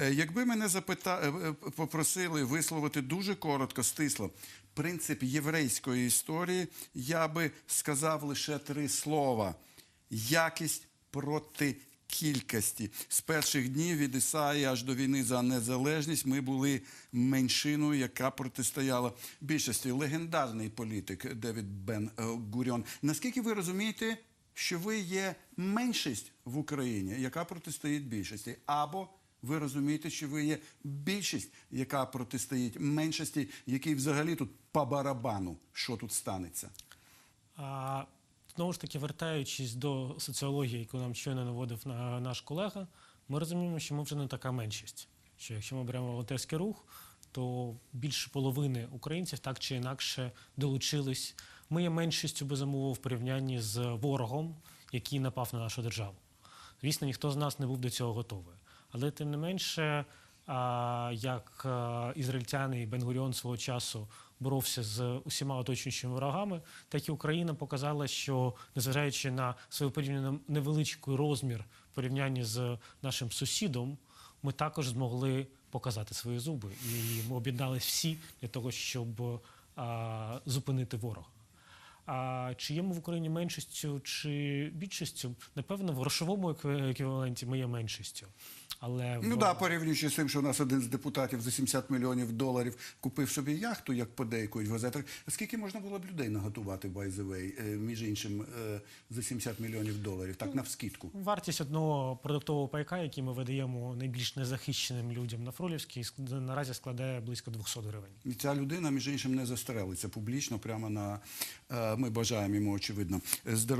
Е, Якби мене запита... е, е, попросили висловити дуже коротко, стисло, принцип єврейської історії, я би сказав лише три слова: якість проти кількості. З перших днів від Ісаї аж до війни за незалежність ми були меншиною, яка протистояла більшості. Легендарний політик Девід Бен Гуріон. Наскільки ви розумієте, що ви є меншість в Україні, яка протистоїть більшості, або ви розумієте, що ви є більшість, яка протистоїть меншості, який взагалі тут по барабану, що тут станеться? А, знову ж таки, вертаючись до соціології, яку нам щойно наводив на, наш колега, ми розуміємо, що ми вже не така меншість. Що якщо ми беремо волонтерський рух, то більше половини українців так чи інакше долучились. Ми є меншістю безумово в порівнянні з ворогом, який напав на нашу державу. Звісно, ніхто з нас не був до цього готовий. Але тим не менше, як ізраїльтяни і Бенгуріон свого часу боровся з усіма оточуючими ворогами, так і Україна показала, що незважаючи на свою порівняно невеличкий розмір в порівнянні з нашим сусідом, ми також змогли показати свої зуби. І ми об'єднались всі для того, щоб зупинити ворога. А чи є ми в Україні меншістю чи більшістю? Напевно, в грошовому екві- еквіваленті ми є меншістю. Але Ну в... да, порівнюючи з тим, що у нас один з депутатів за 70 мільйонів доларів купив собі яхту, як подейкують в газетах. Скільки можна було б людей наготувати, by the way, е, між іншим, е, за 70 мільйонів доларів, так навскідку? Вартість одного продуктового пайка, який ми видаємо найбільш незахищеним людям на Фролівській, наразі складає близько 200 гривень. І ця людина, між іншим, не застрелиться публічно, прямо на е, ми бажаємо йому очевидно здоров'я.